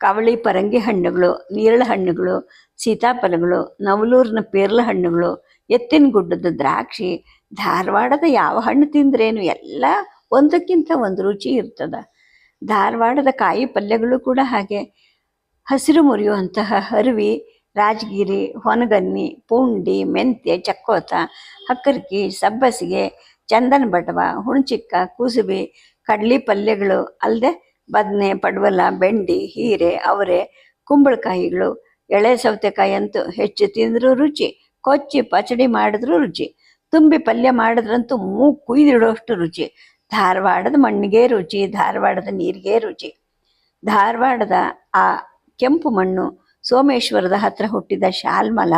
ಕವಳಿ ಪರಂಗಿ ಹಣ್ಣುಗಳು, ನೀರಳ ಹಣ್ಣುಗಳು, ಸೀತಾಫಲಗಳು, ನವಲೂರಿನ ಪೇರ್ಲ ಹಣ್ಣುಗಳು, ಎತ್ತಿನ ಗುಡ್ಡದ ದ್ರಾಕ್ಷಿ, ಧಾರವಾಡದ ಯಾವ ಹಣ್ಣು ತಿಂದ್ರೇನು ಎಲ್ಲ ಒಂದಕ್ಕಿಂತ ಒಂದು ರುಚಿ ಇರ್ತದೆ. ಧಾರವಾಡದ ಕಾಯಿ ಪಲ್ಯಗಳು ಕೂಡ ಹಾಗೆ. ಹಸಿರು ಮುರಿಯುವಂತಹ ಹರಿವಿ, ರಾಜಗಿರಿ, ಹೊನಗನ್ನಿ, ಪುಂಡಿ, ಮೆಂತ್ಯ, ಚಕ್ಕೋತ, ಹಕ್ಕರ್ಕಿ, ಸಬ್ಬಸಿಗೆ, ಚಂದನ ಬಟವ ಹುಣಚಿಕ್ಕ, ಕುಸುಬಿ, ಕಡ್ಲಿ ಪಲ್ಯಗಳು ಅಲ್ಲದೆ ಬದನೆ, ಪಡವಲ, ಬೆಂಡಿ, ಹೀರೆ, ಅವರೆ, ಕುಂಬಳಕಾಯಿಗಳು, ಎಳೆ ಸೌತೆಕಾಯಿ ಅಂತೂ ಹೆಚ್ಚು ತಿಂದರೂ ರುಚಿ, ಕೊಚ್ಚಿ, ಪಚಡಿ ಮಾಡಿದ್ರೂ ರುಚಿ. ತುಂಬಿ ಪಲ್ಯ ಮಾಡಿದ್ರಂತೂ ಮೂ ಕುಯ್ದಿಡೋಷ್ಟು ರುಚಿ. ಧಾರವಾಡದ ಮಣ್ಣಿಗೆ ರುಚಿ, ಧಾರವಾಡದ ನೀರಿಗೆ ರುಚಿ. ಧಾರವಾಡದ ಆ ಕೆಂಪು ಮಣ್ಣು ಸೋಮೇಶ್ವರದ ಹತ್ರ ಹುಟ್ಟಿದ ಶಾಲ್ಮಲ,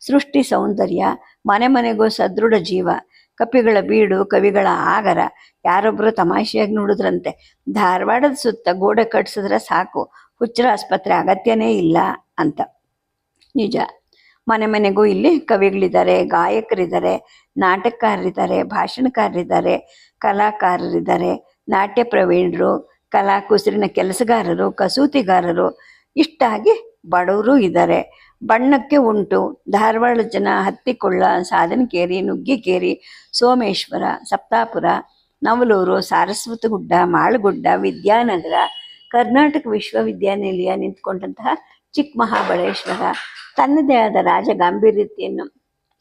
ಸೃಷ್ಟಿ ಸೌಂದರ್ಯ, ಮನೆ ಮನೆಗೂ ಸದೃಢ ಜೀವ, ಕಪಿಗಳ ಬೀಡು, ಕವಿಗಳ ಆಗರ ಯಾರೊಬ್ಬರು ತಮಾಷೆಯಾಗಿ ನೋಡಿದ್ರಂತೆ. ಧಾರವಾಡದ ಸುತ್ತ ಗೋಡೆ ಕಟ್ಸಿದ್ರೆ ಸಾಕು, ಹುಚ್ಚರ ಆಸ್ಪತ್ರೆ ಅಗತ್ಯನೇ ಇಲ್ಲ ಅಂತ. ನಿಜ. ಮನೆ ಮನೆಗೂ ಇಲ್ಲಿ ಕವಿಗಳಿದ್ದಾರೆ, ಗಾಯಕರಿದ್ದಾರೆ, ನಾಟಕಕಾರರಿದ್ದಾರೆ, ಭಾಷಣಕಾರರಿದ್ದಾರೆ, ಕಲಾಕಾರರಿದ್ದಾರೆ, ನಾಟ್ಯ ಪ್ರವೀಣರು, ಕಲಾ ಕುಸಿರಿನ ಕೆಲಸಗಾರರು, ಕಸೂತಿಗಾರರು, ಇಷ್ಟಾಗಿ ಬಡವರು ಇದ್ದಾರೆ. ಬಣ್ಣಕ್ಕೆ ಉಂಟು, ಧಾರವಾಡ ಜನ ಹತ್ತಿಕೊಳ್ಳ, ಸಾಧನಕೇರಿ, ನುಗ್ಗಿಕೇರಿ, ಸೋಮೇಶ್ವರ, ಸಪ್ತಾಪುರ, ನವಲೂರು ಸಾರಸ್ವತಗುಡ್ಡ ಮಾಳಗುಡ್ಡ, ವಿದ್ಯಾನಗರ, ಕರ್ನಾಟಕ ವಿಶ್ವವಿದ್ಯಾನಿಲಯ ನಿಂತ್ಕೊಂಡಂತಹ ಚಿಕ್ಕಮಹಾಬಳೇಶ್ವರ ತನ್ನದೇ ಆದ ರಾಜ ಗಾಂಭೀರ್ಯತೆಯನ್ನು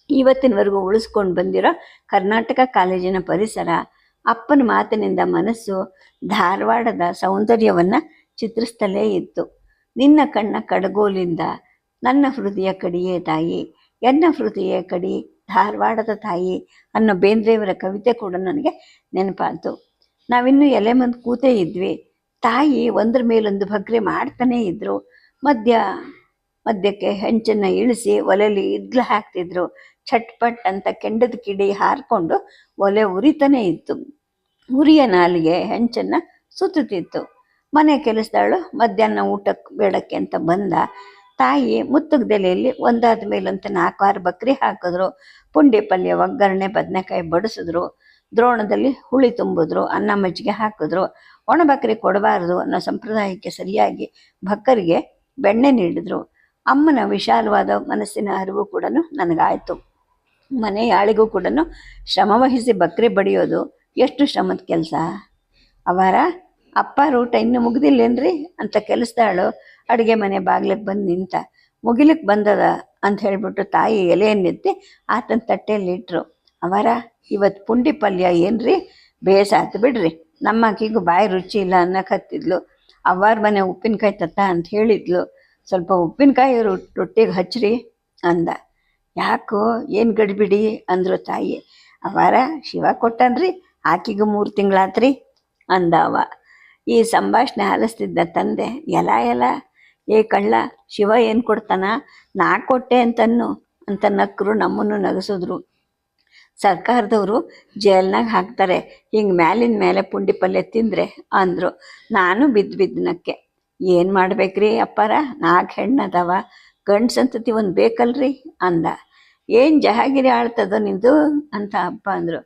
ಇವತ್ತಿನವರೆಗೂ ಉಳಿಸ್ಕೊಂಡು ಬಂದಿರೋ ಕರ್ನಾಟಕ ಕಾಲೇಜಿನ ಪರಿಸರ, ಅಪ್ಪನ ಮಾತಿನಿಂದ ಮನಸ್ಸು ಧಾರವಾಡದ ಸೌಂದರ್ಯವನ್ನು ಚಿತ್ರಿಸ್ತಲೇ ಇತ್ತು. ನಿನ್ನ ಕಣ್ಣ ಕಡಗೋಲಿಂದ ನನ್ನ ಹೃದಯ ಕಡಿಯೇ ತಾಯಿ, ಎನ್ನ ಹೃದಯ ಕಡಿ ಧಾರವಾಡದ ತಾಯಿ ಅನ್ನೋ ಬೇಂದ್ರೆಯವರ ಕವಿತೆ ಕೂಡ ನನಗೆ ನೆನಪಾಯಿತು. ನಾವಿನ್ನೂ ಎಲೆ ಮುಂದೆ ಕೂತೇ ಇದ್ವಿ. ತಾಯಿ ಒಂದ್ರ ಮೇಲೊಂದು ಭಗ್ರೆ ಮಾಡ್ತಾನೇ ಇದ್ರು. ಮಧ್ಯ, ಮಧ್ಯಕ್ಕೆ ಹೆಂಚನ್ನು ಇಳಿಸಿ ಒಲೆಯಲ್ಲಿ ಇದ್ಲು ಹಾಕ್ತಿದ್ರು. ಚಟ್ಪಟ್ ಅಂತ ಕೆಂಡದ ಕಿಡಿ ಹಾರಿಕೊಂಡು ಒಲೆ ಉರಿತಾನೇ ಇತ್ತು. ಉರಿಯ ನಾಲಿಗೆ ಹೆಂಚನ್ನು ಸುತ್ತುತ್ತಿತ್ತು. ಮನೆ ಕೆಲಸದಾಳು ಮಧ್ಯಾಹ್ನ ಊಟಕ್ಕೆ ಬೇಡಕ್ಕೆ ಅಂತ ಬಂದ. ತಾಯಿ ಮುತ್ತುಗದೆಲೆಯಲ್ಲಿ ಒಂದಾದ ಮೇಲಂತ ಆರು ಬಕ್ರಿ ಹಾಕಿದ್ರು. ಪುಂಡಿ ಪಲ್ಯ, ಒಗ್ಗರಣೆ, ಬದನೆಕಾಯಿ ಬಡಿಸಿದ್ರು. ದ್ರೋಣದಲ್ಲಿ ಹುಳಿ ತುಂಬಿದ್ರು, ಅನ್ನ ಮಜ್ಜಿಗೆ ಹಾಕಿದ್ರು. ಒಣ ಬಕ್ರಿ ಕೊಡಬಾರ್ದು ಅನ್ನೋ ಸಂಪ್ರದಾಯಕ್ಕೆ ಸರಿಯಾಗಿ ಭಕ್ಕರಿಗೆ ಬೆಣ್ಣೆ ನೀಡಿದ್ರು. ಅಮ್ಮನ ವಿಶಾಲವಾದ ಮನಸ್ಸಿನ ಅರಿವು ಕೂಡ ನನಗಾಯಿತು. ಮನೆ ಯಾಳಿಗೂ ಕೂಡ ಶ್ರಮವಹಿಸಿ ಬಕ್ರಿ ಬಡಿಯೋದು ಎಷ್ಟು ಶ್ರಮದ ಕೆಲಸ? ಅವರ, ಅಪ್ಪ, ರೂಟ ಇನ್ನೂ ಮುಗಿದಿಲ್ಲೇನ್ರಿ? ಅಂತ ಕೆಲಸದಾಳು ಅಡುಗೆ ಮನೆ ಬಾಗ್ಲಿಗೆ ಬಂದು ನಿಂತ ಮುಗಿಲಿಕ್ಕೆ ಬಂದದ? ಅಂತ ಹೇಳಿಬಿಟ್ಟು ತಾಯಿ ಎಲೆಯನ್ನೆತ್ತಿ ಆತನ ತಟ್ಟೆಯಲ್ಲಿ ಇಟ್ರು. ಅವರ ಇವತ್ತು ಪುಂಡಿ ಪಲ್ಯ ಏನ್ರಿ? ಬೇಸಾತು ಬಿಡ್ರಿ. ನಮ್ಮ ಆಕಿಗೂ ಬಾಯಿ ರುಚಿ ಇಲ್ಲ ಅನ್ನಕತ್ತಿದ್ಲು. ಅವ್ವಾರ ಮನೆ ಉಪ್ಪಿನಕಾಯಿ ತತ್ತ ಅಂತ ಹೇಳಿದ್ಲು. ಸ್ವಲ್ಪ ಉಪ್ಪಿನಕಾಯಿ ರೊಟ್ ರೊಟ್ಟಿಗೆ ಹಚ್ಚ್ರಿ ಅಂದ. ಯಾಕೋ, ಏನು ಗಡಿಬಿಡಿ ಅಂದ್ರು ತಾಯಿ. ಅವ್ವಾರ, ಶಿವ ಕೊಟ್ಟನ್ರಿ, ಆಕಿಗೂ ಮೂರು ತಿಂಗಳಾತ್ರಿ ಅಂದ ಅವ ಈ ಸಂಭಾಷಣೆ ಆಲಿಸ್ತಿದ್ದ ತಂದೆ ಎಲ ಎಲ ಏ ಕಳ್ಳ, ಶಿವ ಏನು ಕೊಡ್ತಾನ? ನಾ ಕೊಟ್ಟೆ ಅಂತನ್ನು ಅಂತ ನಕ್ಕರು ನಮ್ಮನ್ನು ನಗಿಸಿದ್ರು. ಸರ್ಕಾರದವರು ಜೈಲ್ನಾಗ ಹಾಕ್ತಾರೆ. ಹಿಂಗೆ ಮ್ಯಾಲಿನ ಮೇಲೆ ಪುಂಡಿ ಪಲ್ಯ ತಿಂದರೆ ಅಂದರು. ನಾನು ಬಿದ್ದು ಬಿದ್ದನಕ್ಕೆ ಏನು ಮಾಡ್ಬೇಕ್ರಿ ಅಪ್ಪಾರ? ನಾಲ್ಕು ಹೆಣ್ಣದವ ಗಂಡು ಸಂತತಿ ಒಂದು ಬೇಕಲ್ರಿ ಅಂದ. ಏನು ಜಹಾಗಿರಿ ಆಳ್ತದ ನಿಂದು? ಅಂತ ಅಪ್ಪ ಅಂದರು.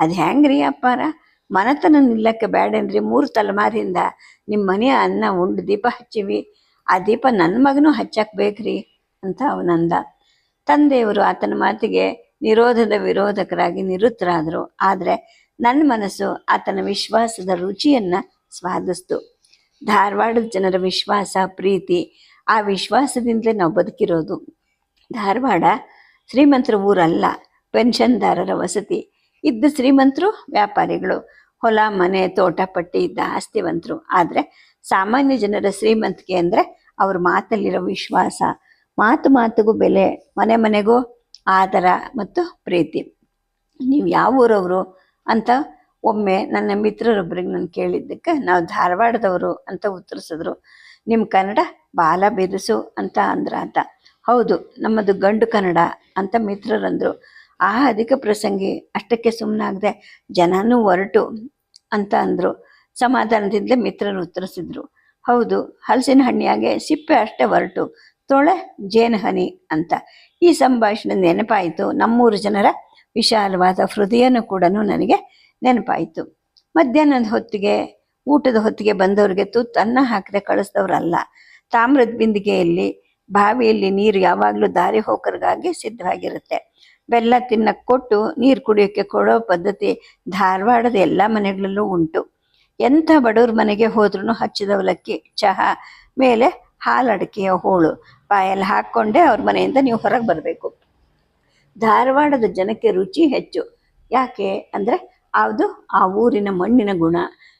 ಅದು ಹೆಂಗ್ರಿ ಅಪ್ಪಾರ? ಮನೆತನ ನಿಲ್ಲಕ್ಕೆ ಬೇಡೇನ್ರಿ ಮೂರು ತಲೆಮಾರಿಂದ. ನಿಮ್ಮ ಮನೆಯ ಅನ್ನ, ಉಂಡು, ದೀಪ ಹಚ್ಚಿವಿ. ಆ ದೀಪ ನನ್ನ ಮಗನೂ ಹಚ್ಚಕ್ಕೆ ಬೇಕ್ರಿ ಅಂತ ಅವನಂದ. ತಂದೆಯವರು ಆತನ ಮಾತಿಗೆ ನಿರೋಧದ ವಿರೋಧಕರಾಗಿ ನಿರುತ್ತರಾದರು ಆದರೆ ನನ್ನ ಮನಸ್ಸು ಆತನ ವಿಶ್ವಾಸದ ರುಚಿಯನ್ನು ಸ್ವಾದಿಸ್ತು. ಧಾರವಾಡದ ಜನರ ವಿಶ್ವಾಸ, ಪ್ರೀತಿ, ಆ ವಿಶ್ವಾಸದಿಂದಲೇ ನಾವು ಬದುಕಿರೋದು. ಧಾರವಾಡ ಶ್ರೀಮಂತರ ಊರಲ್ಲ, ಪೆನ್ಷನ್ದಾರರ ವಸತಿ. ಇದ್ದ ಶ್ರೀಮಂತರು ವ್ಯಾಪಾರಿಗಳು. ಹೊಲ, ಮನೆ, ತೋಟ, ಪಟ್ಟಿ ಇದ್ದ ಆಸ್ತಿವಂತರು. ಆದರೆ ಸಾಮಾನ್ಯ ಜನರ ಶ್ರೀಮಂತಿಕೆ ಅಂದರೆ ಅವ್ರ ಮಾತಲ್ಲಿರೋ ವಿಶ್ವಾಸ. ಮಾತು ಮಾತಿಗೂ ಬೆಲೆ, ಮನೆ ಮನೆಗೂ ಆದರ ಮತ್ತು ಪ್ರೀತಿ. ನೀವು ಯಾವ ಊರವರು ಅಂತ ಒಮ್ಮೆ ನನ್ನ ಮಿತ್ರರೊಬ್ಬರಿಗೆ ನಾನು ಕೇಳಿದ್ದಕ್ಕೆ ನಾವು ಧಾರವಾಡದವರು ಅಂತ ಉತ್ತರಿಸಿದ್ರು. ನಿಮ್ಮ ಕನ್ನಡ ಬಾಲ ಬಿರುಸು ಅಂತ ಅಂದ್ರ ಅಂತ. ಹೌದು, ನಮ್ಮದು ಗಂಡು ಕನ್ನಡ ಅಂತ ಮಿತ್ರರಂದರು. ಆ ಅಧಿಕ ಪ್ರಸಂಗಿ ಅಷ್ಟಕ್ಕೆ ಸುಮ್ಮನಾಗದೆ ಜನನೂ ಹೊರಟು ಅಂತ ಅಂದರು. ಸಮಾಧಾನದಿಂದ ಮಿತ್ರರು ಉತ್ತರಿಸಿದ್ರು. ಹೌದು, ಹಲಸಿನ ಹಣ್ಣಿಯಾಗೆ ಸಿಪ್ಪೆ ಅಷ್ಟೇ ಹೊರಟು, ತೊಳೆ ಜೇನು ಹನಿ ಅಂತ. ಈ ಸಂಭಾಷಣೆ ನೆನಪಾಯಿತು. ನಮ್ಮೂರು ಜನರ ವಿಶಾಲವಾದ ಹೃದಯನೂ ಕೂಡ ನನಗೆ ನೆನಪಾಯಿತು. ಮಧ್ಯಾಹ್ನದ ಹೊತ್ತಿಗೆ, ಊಟದ ಹೊತ್ತಿಗೆ ಬಂದವರಿಗೆ ತುತ್ತು ಅನ್ನ ಹಾಕದೆ ಕಳಿಸ್ದವ್ರಲ್ಲ. ತಾಮ್ರದ ಬಿಂದಿಗೆಯಲ್ಲಿ, ಬಾವಿಯಲ್ಲಿ ನೀರು ಯಾವಾಗಲೂ ದಾರಿ ಹೋಕರಿಗಾಗಿ ಸಿದ್ಧವಾಗಿರುತ್ತೆ. ಬೆಲ್ಲ ತಿನ್ನಕ್ಕೆ ಕೊಟ್ಟು ನೀರು ಕುಡಿಯೋಕ್ಕೆ ಕೊಡೋ ಪದ್ಧತಿ ಧಾರವಾಡದ ಎಲ್ಲ ಮನೆಗಳಲ್ಲೂ ಉಂಟು. ಎಂಥ ಬಡವ್ರ ಮನೆಗೆ ಹೋದ್ರೂ ಹಚ್ಚಿದ ಅವಲಕ್ಕಿ, ಚಹಾ, ಮೇಲೆ ಹಾಲಡಿಕೆಯ ಹೋಳು ಬಾಯಲ್ಲಿ ಹಾಕ್ಕೊಂಡೇ ಅವ್ರ ಮನೆಯಿಂದ ನೀವು ಹೊರಗೆ ಬರಬೇಕು. ಧಾರವಾಡದ ಜನಕ್ಕೆ ರುಚಿ ಹೆಚ್ಚು. ಯಾಕೆ ಅಂದರೆ ಅದು ಆ ಊರಿನ ಮಣ್ಣಿನ ಗುಣ,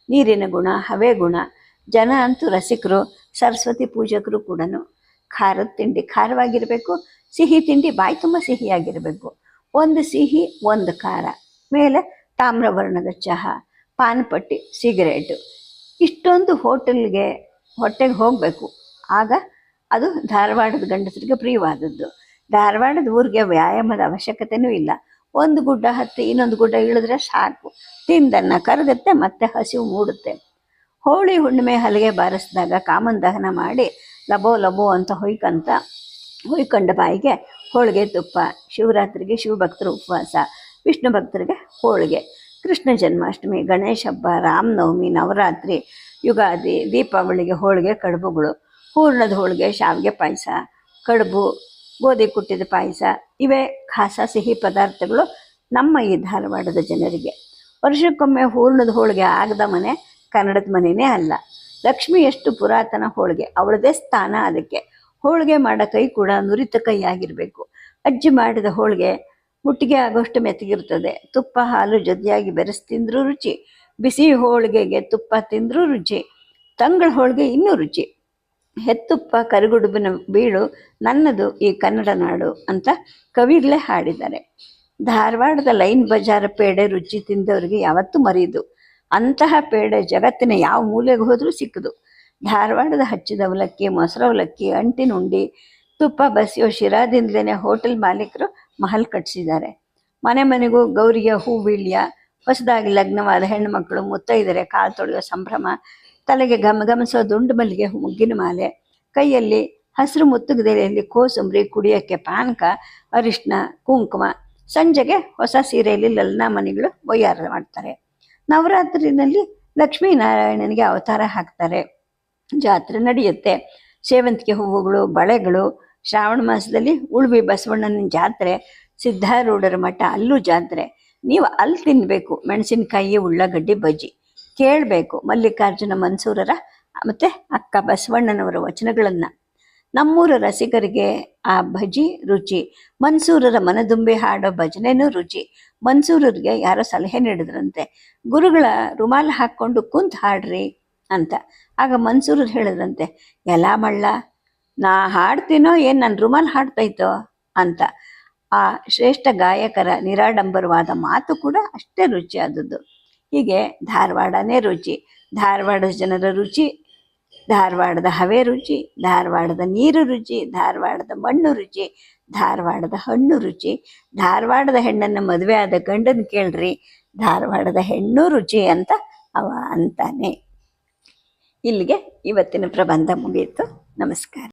ನೀರಿನ ಗುಣ, ಹವೆ ಗುಣ. ಜನ ಅಂತೂ ರಸಿಕರು, ಸರಸ್ವತಿ ಪೂಜಕರು ಕೂಡ ಖಾರದ ತಿಂಡಿ ಖಾರವಾಗಿರಬೇಕು, ಸಿಹಿ ತಿಂಡಿ ಬಾಯಿ ತುಂಬ ಸಿಹಿಯಾಗಿರಬೇಕು. ಒಂದು ಸಿಹಿ, ಒಂದು ಖಾರ. ಮೇಲೆ ತಾಮ್ರವರ್ಣದ ಚಹಾ, ಪಾನ್ಪಟ್ಟಿ, ಸಿಗರೇಟು. ಇಷ್ಟೊಂದು ಹೋಟೆಲ್ಗೆ, ಹೊಟ್ಟೆಗೆ ಹೋಗಬೇಕು. ಆಗ ಅದು ಧಾರವಾಡದ ಗಂಡಸರಿಗೆ ಪ್ರಿಯವಾದದ್ದು. ಧಾರವಾಡದ ಊರಿಗೆ ವ್ಯಾಯಾಮದ ಅವಶ್ಯಕತೆಯೂ ಇಲ್ಲ. ಒಂದು ಗುಡ್ಡ ಹತ್ತಿ, ಇನ್ನೊಂದು ಗುಡ್ಡ ಇಳಿದ್ರೆ ಸಾಕು. ತಿಂದನ್ನ ಕರಗುತ್ತೆ, ಮತ್ತೆ ಹಸಿವು ಮೂಡುತ್ತೆ. ಹೋಳಿ ಹುಣ್ಣಿಮೆ ಹಲಿಗೆ ಬಾರಿಸಿದಾಗ ಕಾಮನ್ ದಹನ ಮಾಡಿ ಲಬೋ ಲಬೋ ಅಂತ ಹೊಯ್ಕಂತ, ಹೊಯ್ಕೊಂಡ ಬಾಯಿಗೆ ಹೋಳಿಗೆ ತುಪ್ಪ, ಶಿವರಾತ್ರಿಗೆ ಶಿವಭಕ್ತರ ಉಪವಾಸ, ವಿಷ್ಣು ಭಕ್ತರಿಗೆ ಹೋಳಿಗೆ, ಕೃಷ್ಣ ಜನ್ಮಾಷ್ಟಮಿ, ಗಣೇಶ ಹಬ್ಬ, ರಾಮನವಮಿ, ನವರಾತ್ರಿ, ಯುಗಾದಿ, ದೀಪಾವಳಿಗೆ ಹೋಳಿಗೆ, ಕಡುಬುಗಳು. ಹೂರ್ಣದ ಹೋಳಿಗೆ, ಶಾವಿಗೆ ಪಾಯಸ, ಕಡುಬು, ಗೋಧಿ ಕುಟ್ಟಿದ ಪಾಯಸ, ಇವೇ ಖಾಸ ಸಿಹಿ ಪದಾರ್ಥಗಳು ನಮ್ಮ ಈ ಧಾರವಾಡದ ಜನರಿಗೆ. ವರ್ಷಕ್ಕೊಮ್ಮೆ ಹೂರ್ಣದ ಹೋಳಿಗೆ ಆಗದ ಮನೆ ಕನ್ನಡದ ಮನೆಯೇ ಅಲ್ಲ. ಲಕ್ಷ್ಮಿ ಎಷ್ಟು ಪುರಾತನ ಹೋಳಿಗೆ, ಅವಳದೇ ಸ್ಥಾನ ಅದಕ್ಕೆ. ಹೋಳಿಗೆ ಮಾಡೋ ಕೈ ಕೂಡ ನುರಿತ ಕೈಯಾಗಿರಬೇಕು ಅಜ್ಜಿ ಮಾಡಿದ ಹೋಳಿಗೆ ಮುಟ್ಟಿಗೆ ಆಗೋಷ್ಟು ಮೆತ್ತಗಿರ್ತದೆ. ತುಪ್ಪ, ಹಾಲು ಜೊತೆಯಾಗಿ ಬೆರೆಸಿ ತಿಂದರೂ ರುಚಿ. ಬಿಸಿ ಹೋಳಿಗೆಗೆ ತುಪ್ಪ ತಿಂದರೂ ರುಚಿ. ತಂಗಳ ಹೋಳಿಗೆ ಇನ್ನೂ ರುಚಿ. ಹೆತ್ತುಪ್ಪ ಕರಿಗುಡುಬಿನ ಬೀಳು, ನನ್ನದು ಈ ಕನ್ನಡ ನಾಡು ಅಂತ ಕವಿಗಳೇ ಹಾಡಿದ್ದಾರೆ. ಧಾರವಾಡದ ಲೈನ್ ಬಜಾರ ಪೇಡೆ ರುಚಿ ತಿಂದವರಿಗೆ ಯಾವತ್ತೂ ಮರೆಯದು. ಅಂತಹ ಪೇಡೆ ಜಗತ್ತಿನ ಯಾವ ಮೂಲೆಗೆ ಹೋದರೂ ಸಿಕ್ಕದು. ಧಾರವಾಡದ ಹಚ್ಚಿದ ಅವಲಕ್ಕಿ, ಮೊಸರು ಅವಲಕ್ಕಿ, ಅಂಟಿನ ಉಂಡಿ, ತುಪ್ಪ ಬಸಿಯೋ ಶಿರಾದಿಂದಲೇ ಹೋಟೆಲ್ ಮಾಲೀಕರು ಮಹಲ್ ಕಟ್ಟಿಸಿದ್ದಾರೆ ಮನೆ ಮನೆಗೂ ಗೌರಿಯ ಹೂ ಬೀಳ್ಯ ಹೊಸದಾಗಿ ಲಗ್ನವಾದ ಹೆಣ್ಣುಮಕ್ಕಳು ಮುತ್ತೈದರೆ, ಕಾಲು ತೊಳೆಯೋ ಸಂಭ್ರಮ ತಲೆಗೆ ಗಮ ಘಮಿಸೋ ದುಂಡು ಮಲ್ಲಿಗೆ ಮುಗ್ಗಿನ ಮಾಲೆ. ಕೈಯಲ್ಲಿ ಹಸಿರು ಮುತ್ತುಗದೆಲೆಯಲ್ಲಿ ಕೋಸಂಬರಿ ಕುಡಿಯೋಕ್ಕೆ ಪಾನಕ ಅರಿಶಿನ ಕುಂಕುಮ. ಸಂಜೆಗೆ ಹೊಸ ಸೀರೆಯಲ್ಲಿ ಲಲ್ನಾ ಮನೆಗಳು ಒಯ್ಯಾರ ಮಾಡ್ತಾರೆ. ನವರಾತ್ರಿನಲ್ಲಿ ಲಕ್ಷ್ಮೀನಾರಾಯಣನಿಗೆ ಅವತಾರ ಹಾಕ್ತಾರೆ. ಜಾತ್ರೆ ನಡೆಯುತ್ತೆ. ಸೇವಂತಿಗೆ ಹೂವುಗಳು, ಬಳೆಗಳು, ಶ್ರಾವಣ ಮಾಸದಲ್ಲಿ ಉಳ್ವಿ ಬಸವಣ್ಣನ ಜಾತ್ರೆ, ಸಿದ್ಧಾರೂಢರ ಮಠ ಅಲ್ಲೂ ಜಾತ್ರೆ. ನೀವು ಅಲ್ಲಿ ತಿನ್ನಬೇಕು ಮೆಣಸಿನಕಾಯಿ, ಉಳ್ಳಾಗಡ್ಡಿ, ಬಜ್ಜಿ. ಕೇಳಬೇಕು ಮಲ್ಲಿಕಾರ್ಜುನ ಮನ್ಸೂರರ ಮತ್ತು ಅಕ್ಕ ಬಸವಣ್ಣನವರ ವಚನಗಳನ್ನು. ನಮ್ಮೂರ ರಸಿಕರಿಗೆ ಆ ಭಜಿ ರುಚಿ, ಮನ್ಸೂರರ ಮನದುಂಬಿ ಹಾಡೋ ಭಜನೆನೂ ರುಚಿ. ಮನ್ಸೂರರಿಗೆ ಯಾರೋ ಸಲಹೆ ನೀಡಿದ್ರಂತೆ. ಗುರುಗಳ ರುಮಾಲ್ ಹಾಕ್ಕೊಂಡು ಕುಂತ್ ಹಾಡ್ರಿ ಅಂತ. ಆಗ ಮನ್ಸೂರರು ಹೇಳಿದ್ರಂತೆ, ಎಲ್ಲ ಮಳ್ಳ, ನಾ ಹಾಡ್ತೀನೋ ಏನು ನನ್ನ ರುಮಾಲ್ ಹಾಡ್ತೈತೋ? ಅಂತ. ಆ ಶ್ರೇಷ್ಠ ಗಾಯಕರ ನಿರಾಡಂಬರವಾದ ಮಾತು ಕೂಡ ಅಷ್ಟೇ ರುಚಿಯಾದದ್ದು. ಹೀಗೆ ಧಾರವಾಡನೇ ರುಚಿ. ಧಾರವಾಡದ ಜನರ ರುಚಿ, ಧಾರವಾಡದ ಹವೆ ರುಚಿ, ಧಾರವಾಡದ ನೀರು ರುಚಿ, ಧಾರವಾಡದ ಮಣ್ಣು ರುಚಿ, ಧಾರವಾಡದ ಹಣ್ಣು ರುಚಿ. ಧಾರವಾಡದ ಹೆಣ್ಣನ್ನು ಮದುವೆ ಆದ ಗಂಡನ ಕೇಳ್ರಿ, ಧಾರವಾಡದ ಹೆಣ್ಣು ರುಚಿ ಅಂತ ಅವ ಅಂತಾನೆ. ಇಲ್ಲಿಗೆ ಇವತ್ತಿನ ಪ್ರಬಂಧ ಮುಗಿಯಿತು ನಮಸ್ಕಾರ.